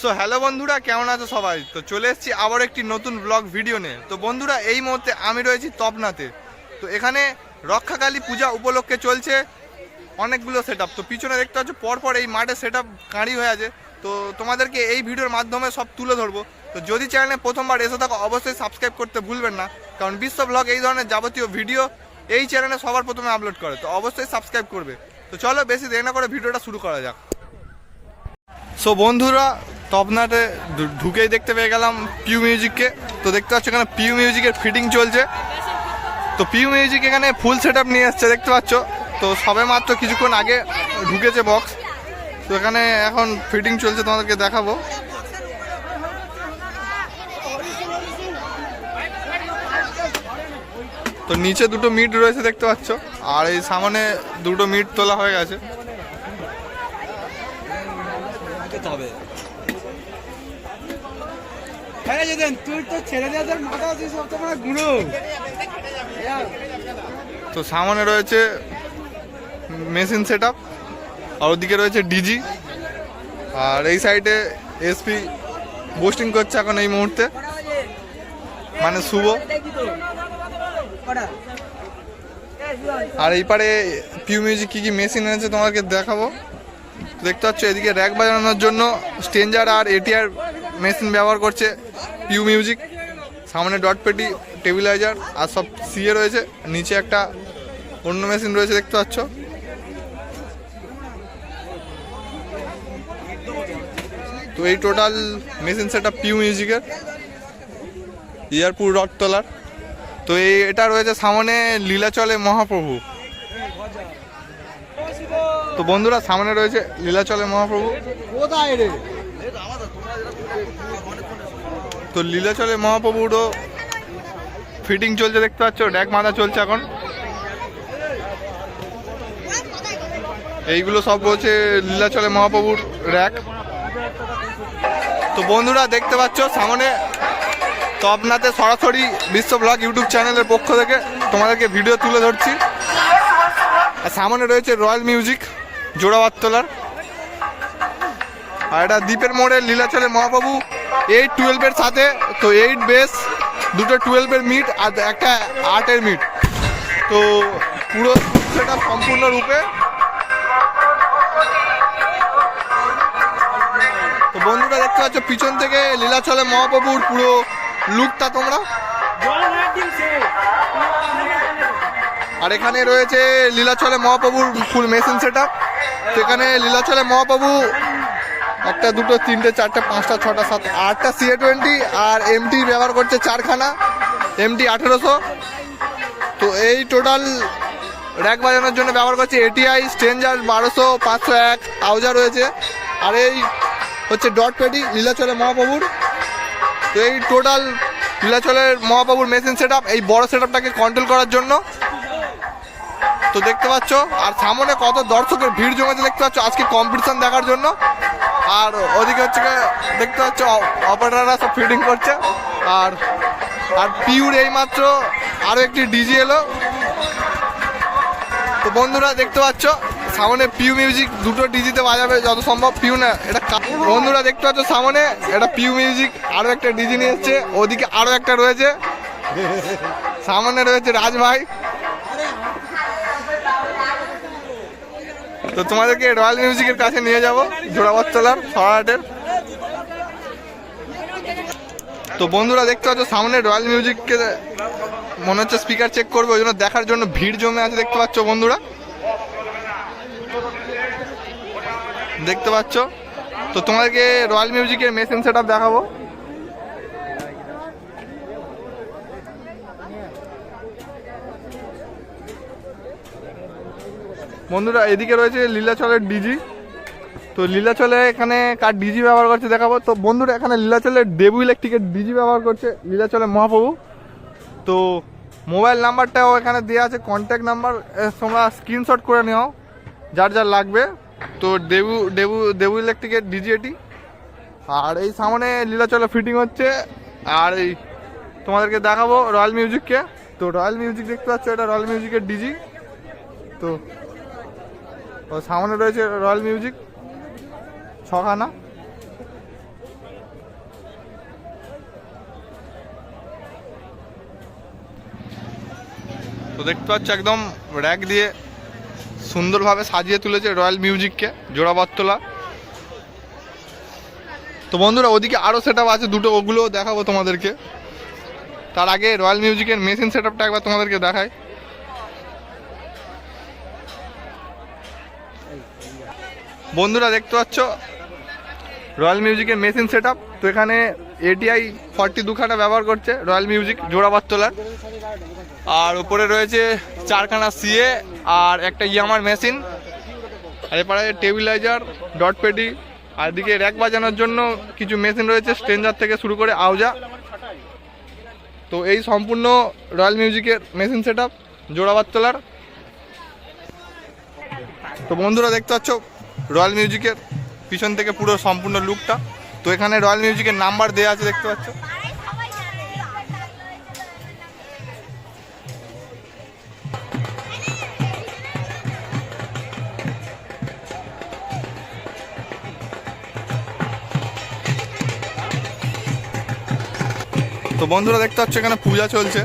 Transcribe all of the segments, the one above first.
So hello বন্ধুরা, কেমন আছো সবাই? তো চলে এসেছি আবার একটি নতুন ব্লগ ভিডিও নিয়ে। তো বন্ধুরা, এই মুহূর্তে আমি রয়েছি তপনাতে। তো এখানে রক্ষাকালী পূজা উপলক্ষে চলছে অনেকগুলো সেট তো পিছনে দেখতে পাচ্ছ, পরপর এই মাঠে সেট আপ কাঁড়ি হয়ে আছে। তো তোমাদেরকে এই ভিডিওর মাধ্যমে সব তুলে ধরবো। তো যদি চ্যানেলে প্রথমবার এসে থাকো, অবশ্যই সাবস্ক্রাইব করতে ভুলবেন না। কারণ বিশ্ব ব্লগ এই ধরনের যাবতীয় ভিডিও এই চ্যানেলে সবার প্রথমে আপলোড করে। তো অবশ্যই সাবস্ক্রাইব করবে। তো চলো, বেশি দেরি না করে ভিডিওটা শুরু করা যাক। সো বন্ধুরা তপনাটে ঢু- ঢুকেই দেখতে পেয়ে গেলাম পিউ মিউজিককে তো দেখতে পাচ্ছ এখানে পিউ মিউজিকের ফিটিং চলছে। তো পিউ মিউজিক এখানে ফুল সেট নিয়ে এসছে দেখতে পাচ্ছ? তো সবে মাত্র কিছুক্ষণ আগে ঢুকেছে বক্স তো এখানে এখন ফিটিং চলছে, তোমাদেরকে দেখাবো। তো নিচে দুটো মিট রয়েছে, দেখতে পাচ্ছ? আর এই সামনে দুটো মিট তোলা হয়ে গেছে হবে যেতেন তুই তো ছেড়ে তোর মাথা গুঁড়ো তো সামনে রয়েছে মেশিন সেট আপ আর ওদিকে রয়েছে ডিজি। আর এই সাইডে এসপি বোস্টিং করছে এখন এই মুহূর্তে। মানে শুভ। আর এই পারে পিউ মিউজিক কী কী মেশিন এনেছে তোমাকে দেখাবো। দেখতে পাচ্ছ, এদিকে র্যাক বাজানোর জন্য স্টেঞ্জার আর এটিআর মেশিন ব্যবহার করছে। পিউ মিউজিক সামনে ডট পেটি, টেবিলাইজার, আর সব সিএ রয়েছে। নিচে একটা অন্য মেশিন রয়েছে, দেখতে পাচ্ছ। তো এই টোটাল মেশিন সেটা পিউ মিউজিকের ইয়ারপুর রড তোলার তো এই এটা রয়েছে সামনে লীলাচলে মহাপ্রভু। তো বন্ধুরা, সামনে রয়েছে লীলাচলে মহাপ্রভু। কোথায় রে? তো লীলাচলে মহাপ্রভুরও ফিটিং চলছে, দেখতে পাচ্ছ ড্যাক মাথা চলছে এখন। এইগুলো সব রয়েছে লীলাচলে মহাপ্রভুর র্যাক। তো বন্ধুরা, দেখতে পাচ্ছ, সামনে তো তপনাতে সরাসরি বিশ্ব ব্লগ ইউটিউব চ্যানেলের পক্ষ থেকে তোমাদেরকে ভিডিও তুলে ধরছি। আর সামনে রয়েছে রয়্যাল মিউজিক জোড়াবাদ তোলার। আর এটা দ্বীপের মোড়ে লীলাচলে মহাপ্রভু। এইট টুয়েলভের সাথে, তো এইট বেস দুটো টুয়েলভের মিট আর একটা আটের মিট তো পুরো সেটা সম্পূর্ণ রূপে। তো বন্ধুরা দেখতে পাচ্ছ, পিছন থেকে লীলাচলে মহাপ্রভুর পুরো লুকটা তোমরা। আর এখানে রয়েছে লীলাচলে মহাপ্রভুর ফুল মেশিন সেট সেখানে লীলাচলে মহাপ্রভু একটা দুটো, তিনটে, চারটে, পাঁচটা, ছটা সাত আটটা সিএ টোয়েন্টি আর এমটি ব্যবহার করছে চারখানা এমটি আঠেরোশো। তো এই টোটাল র্যাক বাজানোর জন্য ব্যবহার করছে এটিআই স্ট্রেঞ্জার বারোশো, পাঁচশো এক আউজা রয়েছে। আর এই হচ্ছে ডট পেটি লীলাচলে মহাপ্রভুর। তো এই টোটাল লীলাচলের মহাপ্রভুর মেশিন সেট এই বড় সেট কন্ট্রোল করার জন্য। তো দেখতে পাচ্ছ, আর সামনে কত দর্শকের ভিড় জমেছে দেখতে পাচ্ছ, আজকে কম্পিটিশন দেখার জন্য। আর ওদিকে হচ্ছে দেখতে পাচ্ছ অপারেটাররা সব ফিটিং করছে। আর আর পিউর এইমাত্র আরও একটি ডিজি এলো। তো বন্ধুরা দেখতে পাচ্ছ, সামনে পিউ মিউজিক দুটো ডিজিতে বাজাবে যত সম্ভব পিউ না, এটা বন্ধুরা দেখতে পাচ্ছ সামনে, এটা পিউ মিউজিক আরও একটা ডিজি নিয়ে এসছে, ওদিকে আরও একটা রয়েছে। সামনে রয়েছে রাজ ভাই। তো তোমাদেরকে রয়্যাল মিউজিকের কাছে নিয়ে যাব জোড়াবতলার সরাহাটের তো বন্ধুরা, দেখতে পাচ্ছ, সামনে রয়্যাল মিউজিককে মনে হচ্ছে স্পিকার চেক করবে, ওই জন্য দেখার জন্য ভিড় জমে আছে, দেখতে পাচ্ছ বন্ধুরা। দেখতে পাচ্ছ? তো তোমাদেরকে রয়্যাল মিউজিকের মেশিন সেট দেখাবো। বন্ধুরা, এদিকে রয়েছে লীলাচলের ডিজি তো লীলাচলে এখানে কার ডিজি ব্যবহার করছে দেখাবো। তো বন্ধুরা, এখানে লীলাচলের দেবু ইলেকট্রিকের ডিজি ব্যবহার করছে লীলাচলের মহাপ্রভু। তো মোবাইল নাম্বারটাও এখানে দেওয়া আছে কন্ট্যাক্ট নাম্বার। তোমরা স্ক্রিনশট করে নিও, যার যার লাগবে। তো দেবু দেবু দেবু ইলেকট্রিকের ডিজি এটি। আর এই সামনে লীলাচলে ফিটিং হচ্ছে। আর এই তোমাদেরকে দেখাবো রয়্যাল মিউজিককে তো রয়্যাল মিউজিক দেখতে পাচ্ছ, এটা রয়্যাল মিউজিকের ডিজি তো ও, সামনে রয়েছে রয়্যাল মিউজিক ছখানা। তো দেখতে পাচ্ছ একদম র্যাক দিয়ে সুন্দরভাবে সাজিয়ে তুলেছে রয়্যাল মিউজিককে জোড়াবাতলা তো বন্ধুরা, ওদিকে আরও সেট আছে, দুটো, ওগুলোও দেখাবো তোমাদেরকে। তার আগে রয়্যাল মিউজিকের মেশিন সেট একবার তোমাদেরকে দেখায় বন্ধুরা দেখতে পাচ্ছ? রয়্যাল মিউজিকের মেশিন সেট তো এখানে এটিআই ফর্টি দুখানা ব্যবহার করছে রয়্যাল মিউজিক জোড়াবাত্তলার আর উপরে রয়েছে চারখানা সিএ আর একটা ইয়ামার মেশিন আর এপারে টেবিলাইজার ডট পেডি আর এদিকে র্যাক বাজানোর জন্য কিছু মেশিন রয়েছে স্ট্রেঞ্জার থেকে শুরু করে আউজা তো এই সম্পূর্ণ রয়্যাল মিউজিকের মেশিন সেট আপ জোড়াবাত্তলার তো বন্ধুরা দেখতে পাচ্ছ রয়্যাল মিউজিকের পিছন থেকে পুরো সম্পূর্ণ লুকটা তো এখানে রয়্যাল মিউজিকের নাম্বার দেওয়া আছে, দেখতে পাচ্ছ? তো বন্ধুরা দেখতে পাচ্ছ, এখানে পূজা চলছে।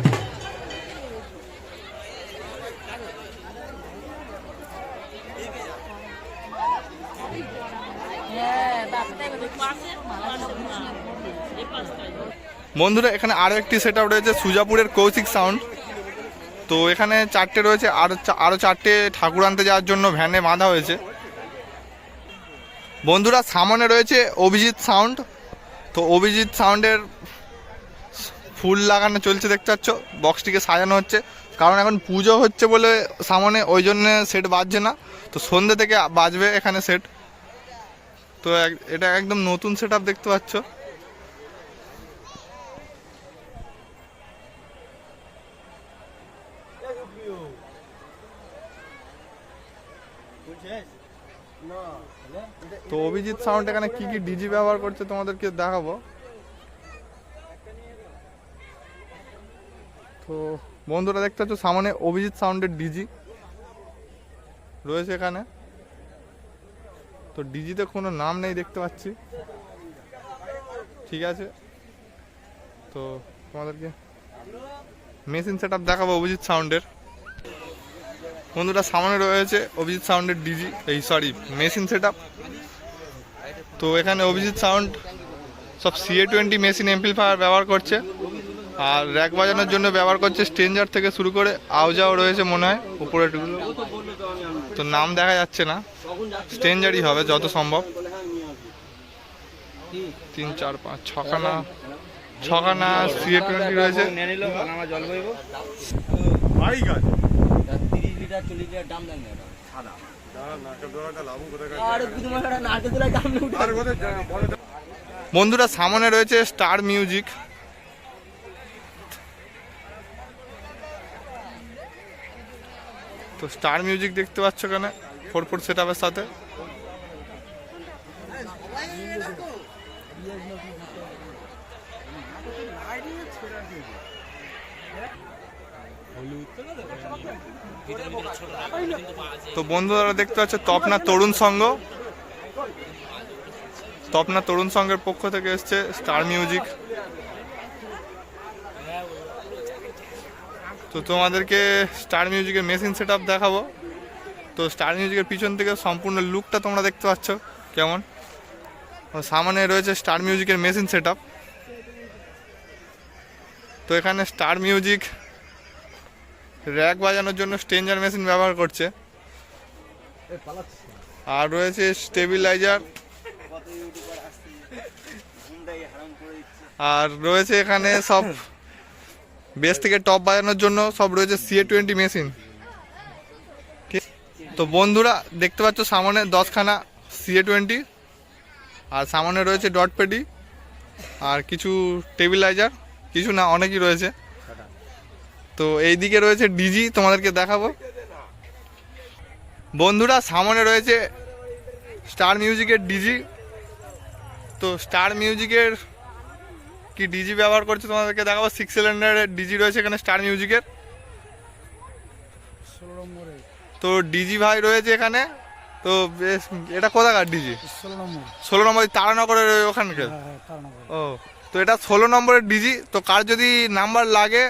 বন্ধুরা, এখানে আরও একটি সেট আপ রয়েছে, সুজাপুরের কৌশিক সাউন্ড তো এখানে চারটে রয়েছে আরও আরও চারটে ঠাকুর আনতে যাওয়ার জন্য ভ্যানে বাঁধা হয়েছে। বন্ধুরা, সামনে রয়েছে অভিজিৎ সাউন্ড তো অভিজিৎ সাউন্ডের ফুল লাগানো চলছে, দেখতে পাচ্ছ? বক্সটিকে সাজানো হচ্ছে। কারণ এখন পুজো হচ্ছে বলে সামনে, ওই জন্য সেট বাজছে না। তো সন্ধ্যে থেকে বাজবে এখানে সেট তো এটা একদম নতুন সেট দেখতে পাচ্ছ। তো অভিজিৎ সাউন্ড এখানে কি কি ডিজি ব্যবহার করছে তোমাদেরকে দেখাবো। তো বন্ধুরা দেখতে পাচ্ছ, সামনে অভিজিৎ সাউন্ডের ডিজি রয়েছে এখানে। তো ডিজিতে কোনো নাম নেই দেখতে পাচ্ছি। ঠিক আছে? তো তোমাদেরকে মেশিন সেট আপ দেখাবো অভিজিৎ সাউন্ডের বন্ধুরা, সামনে রয়েছে অভিজিৎ সাউন্ডের ডিজি এই সরি মেশিন সেট তো এখানে অভিজিৎ সাউন্ড সব সিএ টোয়েন্টি মেশিন এমপ্লিফায়ার ব্যবহার করছে। আর র্যাক বাজানোর জন্য ব্যবহার করছে স্ট্রেঞ্জার থেকে শুরু করে, আউজাও রয়েছে মনে হয়, উপরে তো নাম দেখা যাচ্ছে না। স্ট্রেঞ্জারই হবে যত সম্ভব। তিন চার পাঁচ ছখানা। ছখানা সিএ টোয়েন্টি রয়েছে। বন্ধুরা সামনে রয়েছে স্টার মিউজিক তো স্টার মিউজিক দেখতে পাচ্ছ এখানে ফোর ফোর সেট সাথে? তো বন্ধুরা দেখতে পাচ্ছ, তপনা তরুণ সংঘ তপনা তরুণ সংঘের পক্ষ থেকে এসছে স্টার মিউজিক। তো তোমাদেরকে স্টার মিউজিকের মেশিন সেট দেখাবো। তো স্টার মিউজিকের পিছন থেকে সম্পূর্ণ লুকটা তোমরা দেখতে পাচ্ছ। কেমন? সামনে রয়েছে স্টার মিউজিকের মেশিন সেট তো এখানে স্টার মিউজিক র্যাক বাজানোর জন্য স্টেঞ্জার মেশিন ব্যবহার করছে। আর রয়েছে স্টেবিলাইজার আর রয়েছে এখানে সব বেস থেকে টপ বাজানোর জন্য সব রয়েছে সিএ টোয়েন্টি মেশিন তো বন্ধুরা, দেখতে পাচ্ছ সামনে দশখানা সিএ টোয়েন্টি আর সামনে রয়েছে ডট পেডি, আর কিছু টেবিলাইজার, কিছু না, অনেকই রয়েছে। তো এই দিকে রয়েছে ডিজি, তোমাদেরকে দেখাবো। বন্ধুরা, সামনে রয়েছে স্টার মিউজিকের ডিজি। তো স্টার মিউজিকের কি ডিজি ব্যবহার করছে তোমাদেরকে দেখাবো? সিক্স সিলিন্ডারের ডিজি রয়েছে এখানে স্টার মিউজিকের। ষোলো তো ডিজি ভাই রয়েছে এখানে। তো বেশ এটা কোথাকার ডিজি ষোলো নম্বর। ষোলো নম্বর তারানগরের ওই ওখানকার? হ্যাঁ হ্যাঁ তারানগর। ও তো এটা ষোলো নম্বরের ডিজি তো কার যদি নাম্বার লাগে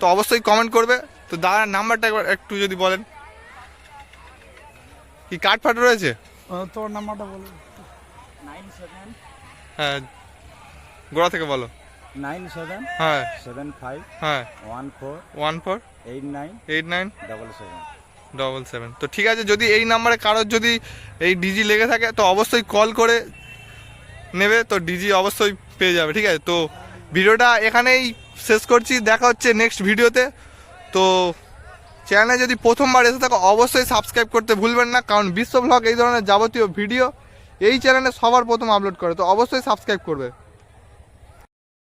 তো অবশ্যই কমেন্ট করবে। তো দাদার নাম্বারটা একবার একটু যদি বলেন। কি কার্ড ফাট রয়েছে? তোর নাম্বারটা বলো। Nine seven. হ্যাঁ গোড়া থেকে বলো। Nine seven. হ্যাঁ। Seven five. হ্যাঁ। One four. One four. Eight nine. Eight nine. Double seven. Double seven তো ঠিক আছে, যদি এই নাম্বারে কারোর যদি এই ডিজি লেগে থাকে, তো অবশ্যই কল করে নেবে, তো ডিজি অবশ্যই পেয়ে যাবে, ঠিক আছে? তো ভিডিওটা এখানেই শেষ করছি, দেখা হচ্ছে নেক্সট ভিডিওতে। তো চ্যানেলে যদি প্রথমবার এসে থাকো, অবশ্যই সাবস্ক্রাইব করতে ভুলবেন না, কারণ বিশ্ব ব্লগ এই ধরনের যাবতীয় ভিডিও এই চ্যানেলে সবার প্রথম আপলোড করে, তো অবশ্যই সাবস্ক্রাইব করবে।